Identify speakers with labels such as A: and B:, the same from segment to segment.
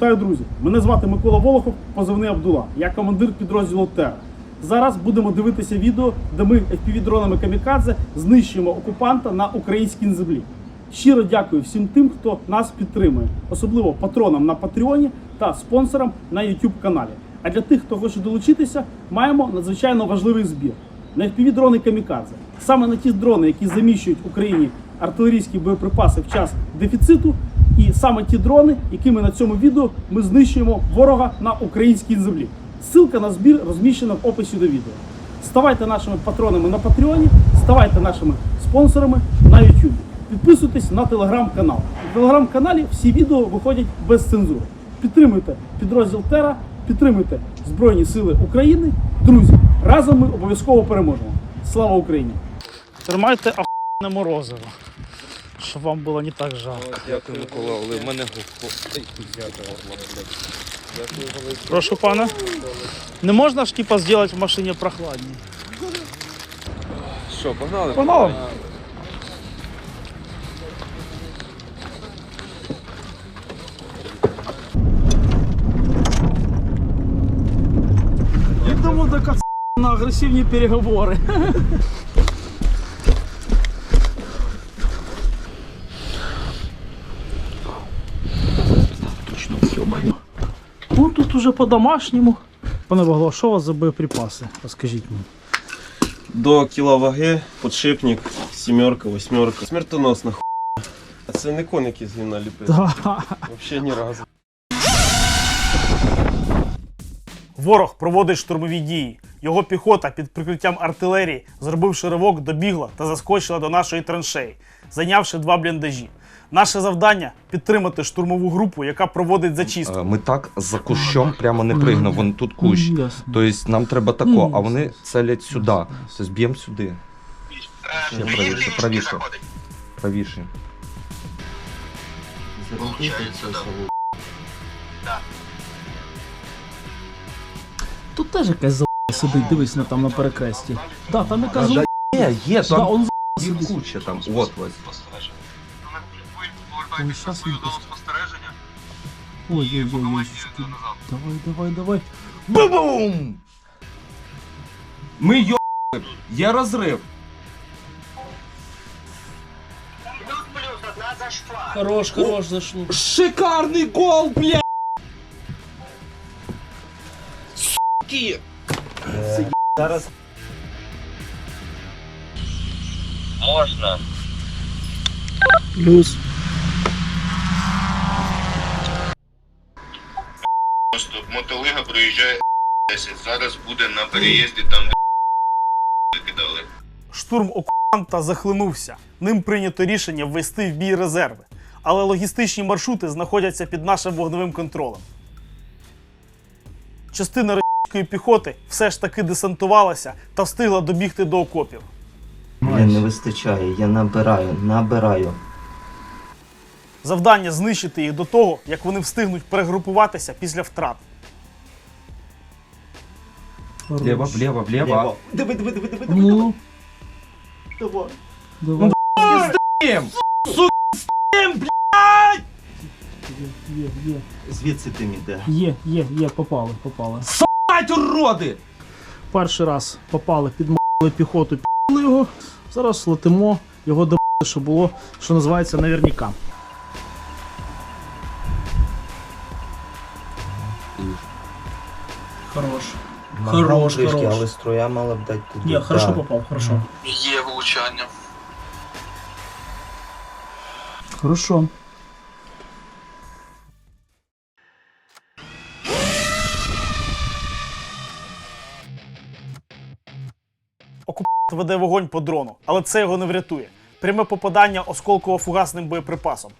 A: Вітаю, друзі! Мене звати Микола Волохов, позивний Абдула. Я командир підрозділу ТЕР. Зараз будемо дивитися відео, де ми FPV-дронами Камікадзе знищуємо окупанта на українській землі. Щиро дякую всім тим, хто нас підтримує, особливо патронам на Патреоні та спонсорам на YouTube каналі. А для тих, хто хоче долучитися, маємо надзвичайно важливий збір на FPV-дрони Камікадзе. Саме на ті дрони, які заміщують Україні артилерійські боєприпаси в час дефіциту, і саме ті дрони, якими на цьому відео ми знищуємо ворога на українській землі. Ссылка на збір розміщена в описі до відео. Ставайте нашими патронами на Патреоні, ставайте нашими спонсорами на YouTube. Підписуйтесь на телеграм-канал. У телеграм-каналі всі відео виходять без цензури. Підтримуйте підрозділ Тера, підтримуйте Збройні Сили України. Друзі, разом ми обов'язково переможемо. Слава Україні! Тримайте охуєнне морозиво, щоб вам було не так жалко.
B: Дякую, Микола, але в мене Ой, Дякую, велике.
A: Прошу пана. Не можна ж типа зробити в машині прохладніше?
B: Що, погнали?
A: Погнали. Йдемо до кац на агресивні переговори. Тут уже по-домашньому. Пане Багло, що у вас за боєприпаси? Розкажіть мені.
C: До кіла ваги, подшипник, сімерка, восьмерка. Смертоносна ху. А це не коники з гімна ліпити.
A: Да.
C: Взагалі ні разу.
A: Ворог проводить штурмові дії. Його піхота під прикриттям артилерії, зробивши ривок, добігла та заскочила до нашої траншеї, зайнявши два бліндажі. Наше завдання підтримати штурмову групу, яка проводить зачистку.
D: Е, Ми так за кущом прямо не пригнув, вон тут кущ. Тобто нам треба тако, а вони целять сюди. Тобто б'ємо сюди. Ще правіше, правіше. Правіше.
A: Тут теж якась за сидить, дивись на там на перекресті. Да, там якась
D: Да, Є, є,
A: да,
D: там
A: он
D: їх куча там. От ось.
A: Ой, він пос- Ой, ой, ой, ой, Давай, давай, давай.
D: Бум! Ми йо... Є розрив.
A: Хорош, хорош, зашло.
D: Шикарний гол, бля! Суки!
C: Зараз
A: Плюс.
E: Мотолига проїжджає 10. Зараз буде на переїзді там, де кидали.
A: Штурм окупанта захлинувся. Ним прийнято рішення ввести в бій резерви. Але логістичні маршрути знаходяться під нашим вогневим контролем. Частина російської піхоти все ж таки десантувалася та встигла добігти до окопів.
F: Мені не вистачає, я набираю, набираю.
A: Завдання знищити їх до того, як вони встигнуть перегрупуватися після втрат.
D: Влево, влево, влево.
C: Диви, диви, диви, диви, диви.
A: Ну,
C: Давай.
A: давай.
D: Є,
A: Є, є,
F: Звідси ти іде.
A: є, є, є, попали, попали.
D: Блять, уроди!
A: Перший раз попали, підмали піхоту, підмали його. Зараз летимо його до що було, що називається наверняка. Хорош,
F: трішки,
A: хорош.
F: але струя мала б дати туди.
A: Ні, хорошо попав, хорошо.
E: Є влучання.
A: Хорошо. Окупант веде вогонь по дрону, але це його не врятує. Пряме попадання осколково-фугасним боєприпасом.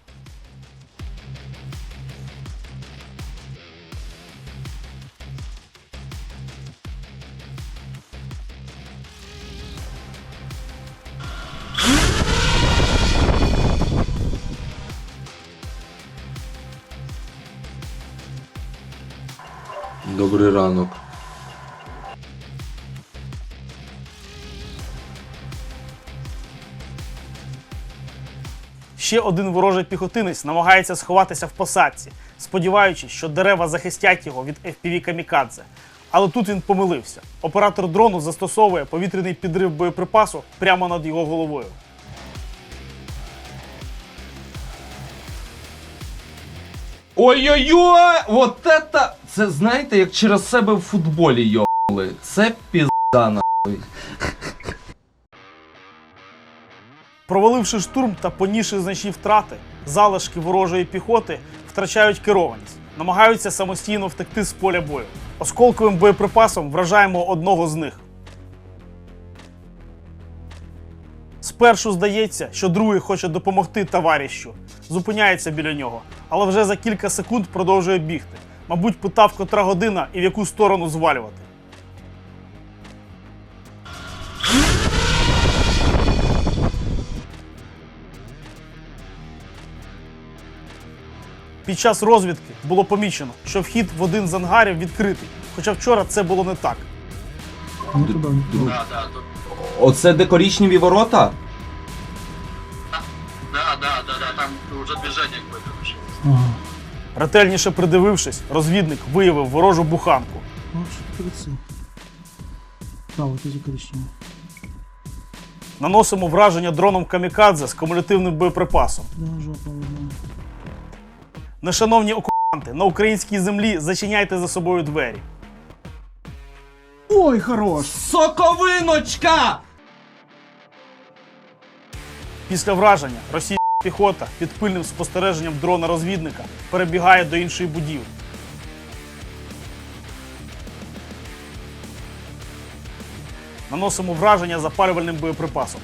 D: Добрий ранок.
A: Ще один ворожий піхотинець намагається сховатися в посадці, сподіваючись, що дерева захистять його від FPV камікадзе. Але тут він помилився. Оператор дрону застосовує повітряний підрив боєприпасу прямо над його головою.
D: Ой-ой-ой! Вот это! Це знаєте, як через себе в футболі йобали. Це пізда нахуй.
A: Проваливши штурм та понісши значні втрати, залишки ворожої піхоти втрачають керованість, намагаються самостійно втекти з поля бою. Осколковим боєприпасом вражаємо одного з них. Спершу здається, що другий хоче допомогти товаришу, зупиняється біля нього, але вже за кілька секунд продовжує бігти. Мабуть, питав, котра година і в яку сторону звалювати. Під час розвідки було помічено, що вхід в один з ангарів відкритий, хоча вчора це було не так.
D: Оце де корічневі ворота?
G: Да, да, да, да, там уже движение какое-то началось.
A: Ретельніше придивившись, розвідник виявив ворожу буханку.
H: Да, коричневые.
A: Наносимо враження дроном камікадзе з кумулятивним боєприпасом.
H: Да, жопа.
A: Нешановні окупанти, на українській землі зачиняйте за собою двері.
H: Ой, хорош!
D: Соковиночка!
A: Після враження російська піхота під пильним спостереженням дрона-розвідника перебігає до іншої будівлі. Наносимо враження запалювальним боєприпасом.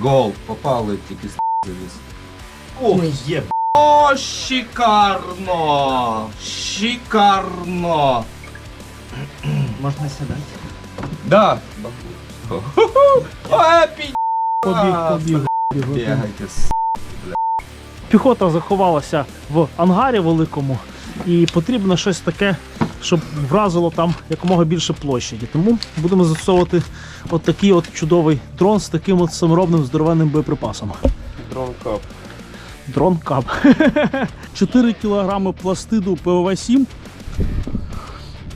D: Гол, попали тільки з завіс. Ох, є. О, шикарно! Шикарно!
F: Можна сідати?
D: Да. Пі...
H: Побіг, побіг. побіг.
D: Бігайте, с***.
H: Піхота заховалася в ангарі великому, і потрібно щось таке, щоб вразило там якомога більше площаді. Тому будемо застосовувати от такий от чудовий дрон з таким от саморобним здоровенним боєприпасом.
C: Дрон кап.
H: Дрон кап. 4 кілограми пластиду ПВВ-7,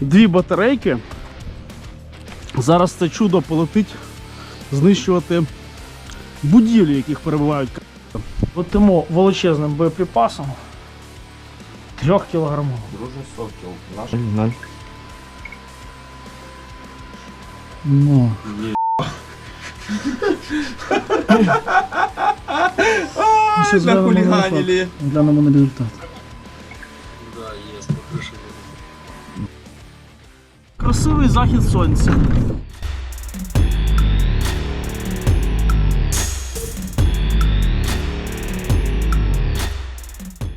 H: дві батарейки. Зараз це чудо полетить знищувати будівлі, яких перебувають. Летимо величезним боєприпасом. Трьох кілограмовим.
C: Друже сокіл. Наш
F: Ноль.
H: Ну.
D: Нахуліганили.
H: Глянемо на результат. Красивий захід сонця.